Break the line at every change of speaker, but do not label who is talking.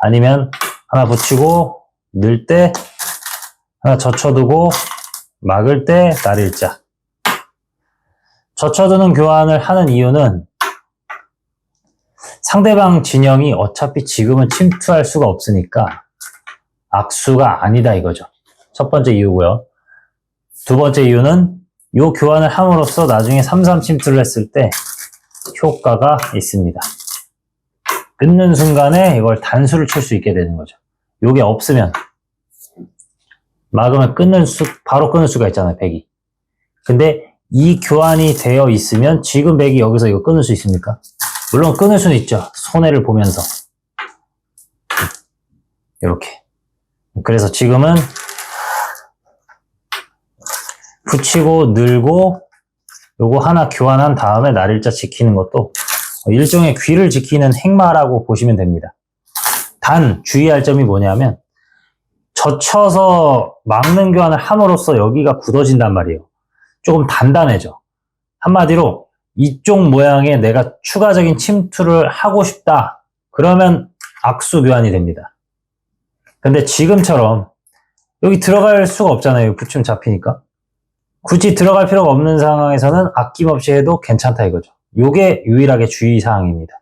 아니면 하나 붙이고 넣을 때 하나 젖혀두고 막을 때 날일자. 젖혀두는 교환을 하는 이유는 상대방 진영이 어차피 지금은 침투할 수가 없으니까 악수가 아니다 이거죠. 첫 번째 이유고요. 두 번째 이유는 이 교환을 함으로써 나중에 3-3 침투를 했을 때 효과가 있습니다. 끊는 순간에 이걸 단수를 칠 수 있게 되는 거죠. 요게 없으면 막으면 끊는 수 바로 끊을 수가 있잖아요, 백이. 근데 이 교환이 되어 있으면 지금 백이 여기서 이거 끊을 수 있습니까? 물론 끊을 수는 있죠. 손해를 보면서. 이렇게. 그래서 지금은 붙이고 늘고 요거 하나 교환한 다음에 날일자 지키는 것도 일종의 귀를 지키는 행마라고 보시면 됩니다. 단 주의할 점이 뭐냐면 젖혀서 막는 교환을 함으로써 여기가 굳어진단 말이에요. 조금 단단해져. 한마디로 이쪽 모양에 내가 추가적인 침투를 하고 싶다. 그러면 악수 교환이 됩니다. 근데 지금처럼 여기 들어갈 수가 없잖아요. 붙이면 잡히니까. 굳이 들어갈 필요가 없는 상황에서는 아낌없이 해도 괜찮다 이거죠. 요게 유일하게 주의사항입니다.